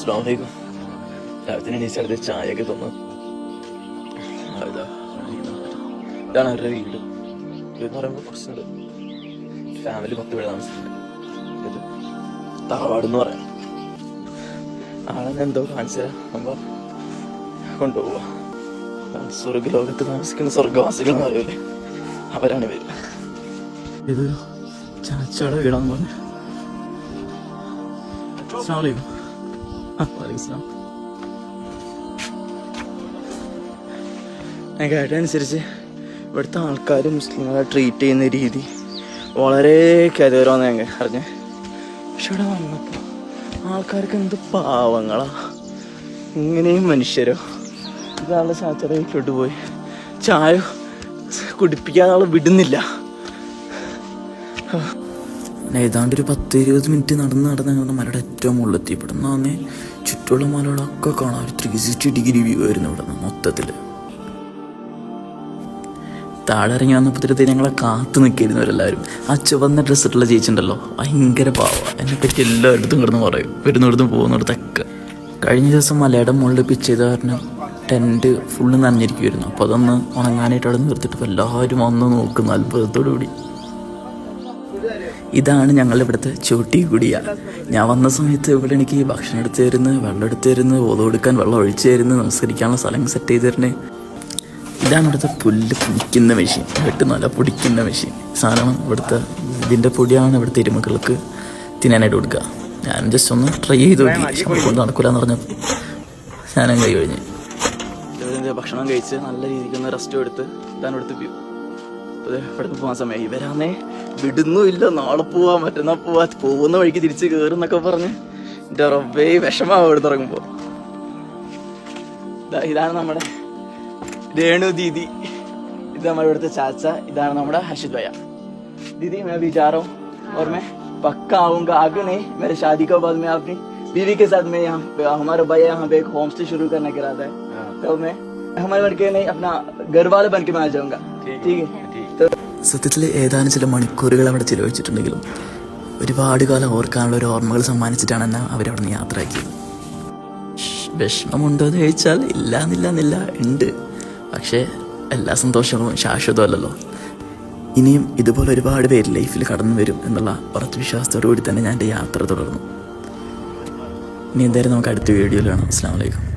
അസ്ലാമലൈക്കും രാവിലെ എണീച്ചടുത്ത് ചായയൊക്കെ തന്നു. ഇതാണ് അവരുടെ വീട്. എന്ന് പറയുമ്പോൾ കുറച്ചുണ്ട്. ഫാമിലി പത്ത് പേര് താമസിക്കുന്നുണ്ട്. ഇത് തറവാട് എന്ന് പറയാം. ആളെന്നെ എന്തോ കാണിച്ചു തരാം. നമ്മ കൊണ്ടുപോവാ. സ്വർഗലോകത്ത് താമസിക്കുന്ന സ്വർഗവാസികൾ എന്ന് പറയൂലേ അവരാണ് ഇവർ. ഇതൊരു ചാച്ചയുടെ വീടാന്ന് പറഞ്ഞു. അലൈക്കും. വലൈക്കും. ഞാൻ കേട്ടനുസരിച്ച് ഇവിടുത്തെ ആൾക്കാർ മുസ്ലിങ്ങളെ ട്രീറ്റ് ചെയ്യുന്ന രീതി വളരെ കരുതരമെന്ന് ഞാൻ അറിഞ്ഞേ. പക്ഷെ ഇവിടെ വന്നപ്പോൾ ആൾക്കാർക്ക് എന്ത് പാവങ്ങളാ. ഇങ്ങനെയും മനുഷ്യരോ. ഇതാളുടെ ചാച്ചറ വീട്ടിലോട്ട് പോയി. ചായ? കുടിപ്പിക്കാതെ ആൾ വിടുന്നില്ല. ഏതാണ്ട് ഒരു പത്ത് ഇരുപത് മിനിറ്റ് നടന്ന് നടന്ന് ഞങ്ങൾ മലയുടെ ഏറ്റവും മുകളിലെത്തി ഇവിടെ നിന്നാന്നേ ചുറ്റുള്ള മലകളൊക്കെ കാണാം ഒരു ത്രീ സിക്സ്റ്റി ഡിഗ്രി വ്യൂ ആയിരുന്നു ഇവിടെ നിന്ന് മൊത്തത്തിൽ. താഴെ ഇറങ്ങി വന്നപ്പോഴത്തേക്ക് ഞങ്ങളെ കാത്തു നിൽക്കിയിരുന്നവരെല്ലാവരും. ആ ചുവന്ന ഡ്രസ്സിട്ടുള്ള ചേച്ചിണ്ടല്ലോ ഭയങ്കര പാവ. എന്നെപ്പറ്റി എല്ലായിടത്തും കിടന്ന് പറയും. വരുന്നിടത്തും പോകുന്നിടത്തൊക്കെ. കഴിഞ്ഞ ദിവസം മലയുടെ മുകളിൽ പിച്ച് ചെയ്ത കാരണം ടെന്റ് ഫുള്ള് നനഞ്ഞിരിക്കുമായിരുന്നു അപ്പോൾ അതൊന്ന് ഉണങ്ങാനായിട്ട് അവിടെ നിർത്തിയിട്ട് എല്ലാവരും വന്ന് നോക്കുന്നു അത്ഭുതത്തോടു കൂടി ഇതാണ് ഞങ്ങളുടെ ഇവിടുത്തെ ചോട്ടി കുടിയ ഞാൻ വന്ന സമയത്ത് ഇവിടെ എനിക്ക് ഭക്ഷണം എടുത്തു തരുന്നു വെള്ളം എടുത്തു തരുന്നു ഓതം കൊടുക്കാൻ വെള്ളം ഒഴിച്ചു തരുന്നു നമസ്കരിക്കാനുള്ള സ്ഥലം സെറ്റ് ചെയ്ത് തരുന്നത് ഇതാണ് ഇവിടുത്തെ പുല്ല് പൊടിക്കുന്ന മെഷീൻ വെട്ട് നല്ല പൊടിക്കുന്ന മെഷീൻ സാധനം ഇവിടുത്തെ ഇതിന്റെ പൊടിയാണ് ഇവിടുത്തെ എരുമകൾക്ക് തിന്നാനായിട്ട് കൊടുക്കുക. ഞാൻ ജസ്റ്റ് ഒന്ന് ട്രൈ ചെയ്ത് നോക്കി. കൊണ്ട് നടക്കൂലെന്ന് പറഞ്ഞപ്പോൾ ഞാനും കൈ കഴിഞ്ഞ് ഭക്ഷണം കഴിച്ച് നല്ല രീതിക്ക് ഒന്ന് റെസ്റ്റ് എടുത്ത് ഇതാണ് ഇവിടുത്തെ അതെ ഇവിടുന്ന് പോകാൻ സമയം ഇവരാന്നേ വിടുന്നുമില്ല നാളെ പോവാ മറ്റന്നാ പോവാ പോകുന്ന വഴിക്ക് തിരിച്ച് കയറുന്നൊക്കെ പറഞ്ഞ് എന്റെ റബ്ബേ വിഷമാവും ഇവിടെ ഇറങ്ങുമ്പോ ദാ ഇതാണ് നമ്മുടെ രേണു ദീദി ഇത് നമ്മുടെ ഇവിടുത്തെ ചാച്ച ഇതാണ് നമ്മുടെ ഹർഷിത് ഭയ്യ दीदी मैं भी जा रहा हूँ और मैं पक्का आऊंगा आगे नहीं मेरे शादी के बाद में अपनी बीवी के साथ में यहाँ पे हमारा भैया यहाँ पे एक होम स्टे शुरू करने के इरादा है तो मैं हमारे बन के नहीं अपना घर वाले बन के मैं आ जाऊंगा ठीक है तो സത്യത്തിൽ ഏതാനും ചില മണിക്കൂറുകൾ അവിടെ ചിലവഴിച്ചിട്ടുണ്ടെങ്കിലും ഒരുപാട് കാലം ഓർക്കാനുള്ള ഒരു ഓർമ്മകൾ സമ്മാനിച്ചിട്ടാണ് എന്നെ അവരവിടെ നിന്ന് യാത്രയാക്കിയത് വിഷമമുണ്ടോ എന്ന് ചോദിച്ചാൽ ഇല്ല എന്നില്ല എന്നില്ല ഉണ്ട്. പക്ഷേ എല്ലാ സന്തോഷങ്ങളും ശാശ്വതമല്ലല്ലോ ഇനിയും ഇതുപോലെ ഒരുപാട് പേര് ലൈഫിൽ കടന്നു വരും എന്നുള്ള ഉറച്ച വിശ്വാസത്തോടു കൂടി തന്നെ ഞാൻ എന്റെ യാത്ര തുടർന്നു. ഇനി എന്തായാലും നമുക്ക് അടുത്ത വീഡിയോയിൽ കാണാം. അസ്സാം വലൈക്കും